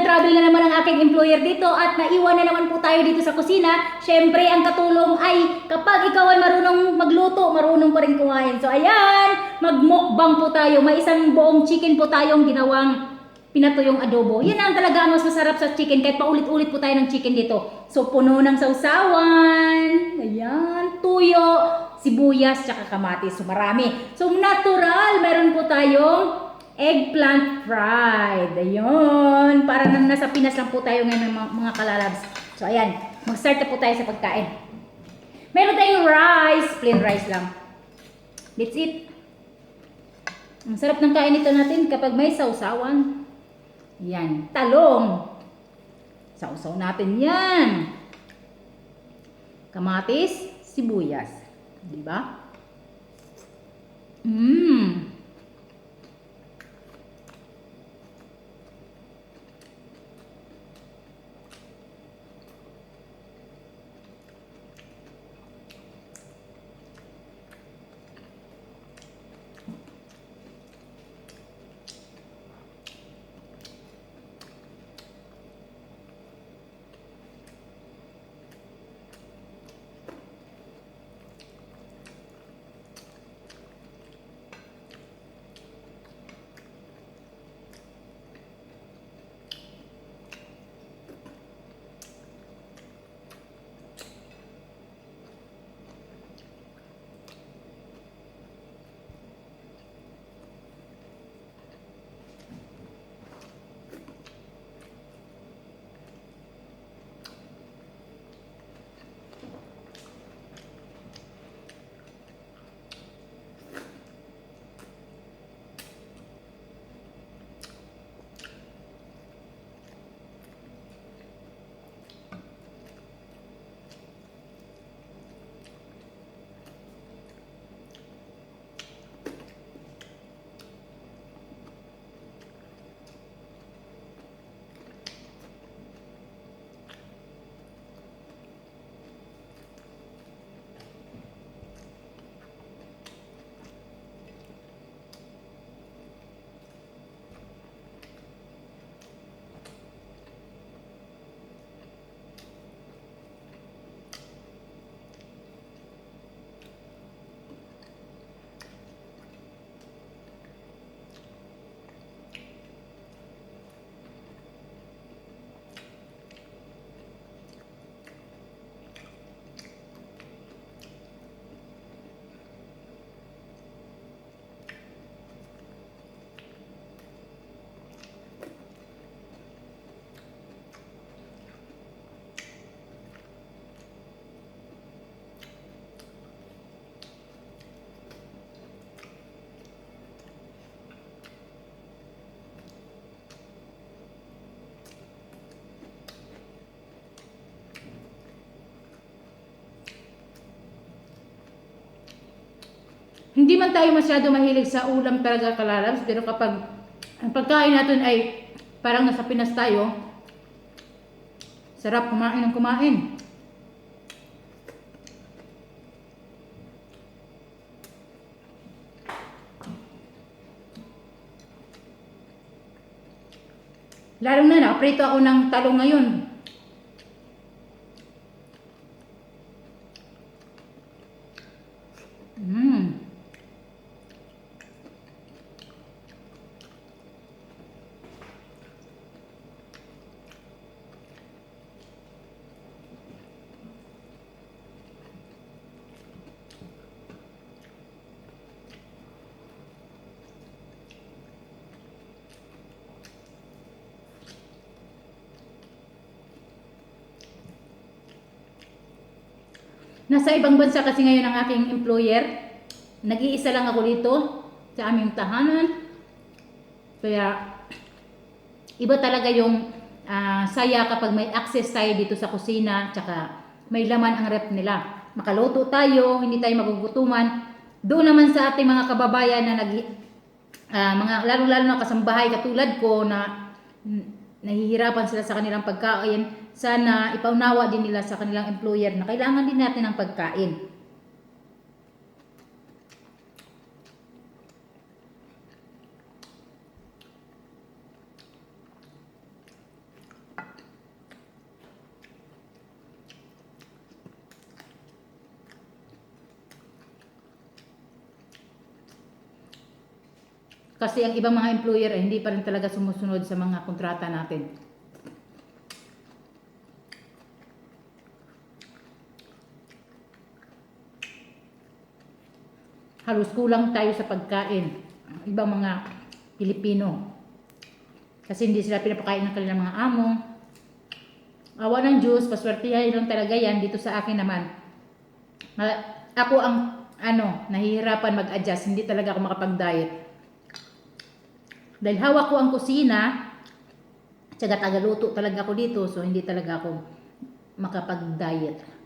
nag-travel na naman ang aking employer dito at naiwan na naman po tayo dito sa kusina. Siyempre, ang katulong ay kapag ikaw ay marunong magluto, marunong pa rin kumain. So, ayan, magmukbang po tayo. May isang buong chicken po tayong ginawang pinatuyong adobo. Yan ang talaga ang mas masarap sa chicken kahit paulit-ulit po tayo ng chicken dito. So, puno ng sausawan. Ayan, tuyo, sibuyas, tsaka kamatis. So, marami. So, natural, meron po tayong eggplant fried. Ayun. Para nang nasa Pinas lang po tayo ngayon mga, mga kalalabs. So, ayan. Mag-start na po tayo sa pagkain. Meron tayong rice. Plain rice lang. That's it. Ang sarap ng kain nito natin kapag may sausawan. Yan. Talong. Sausaw natin yan. Kamatis, sibuyas. Di ba? Mmm. Hindi man tayo masyado mahilig sa ulam talaga kalalabs, pero kapag ang pagkain natin ay parang nasa Pinas tayo, sarap kumain ng kumain. Lalo na na-prito ako ng talong ngayon. Mmm. Nasa ibang bansa kasi ngayon ang aking employer. Nag-iisa lang ako dito sa aming tahanan. Kaya iba talaga yung ah, saya kapag may access tayo dito sa kusina tsaka may laman ang rep nila. Makaluto tayo, hindi tayo magugutuman. Doon naman sa ating mga kababayan na nag ah, mga lalo-lalo na kasambahay katulad ko na nahihirapan sila sa kanilang pagkain, sana ipaunawa din nila sa kanilang employer na kailangan din natin ng pagkain. Kasi ang ibang mga employer ay hindi pa rin talaga sumusunod sa mga kontrata natin. Halos kulang tayo sa pagkain. Ang Ibang mga Pilipino. Kasi hindi sila pinapakain ng kanilang mga amo. Awa ng Diyos, paswertihan lang talaga yan dito sa akin naman. Ma- Ako ang ano, nahihirapan mag-adjust, hindi talaga ako makapag-diet. Dahil hawak ko ang kusina, tsaga tagaluto talaga ako dito, so hindi talaga ako makapag-diet.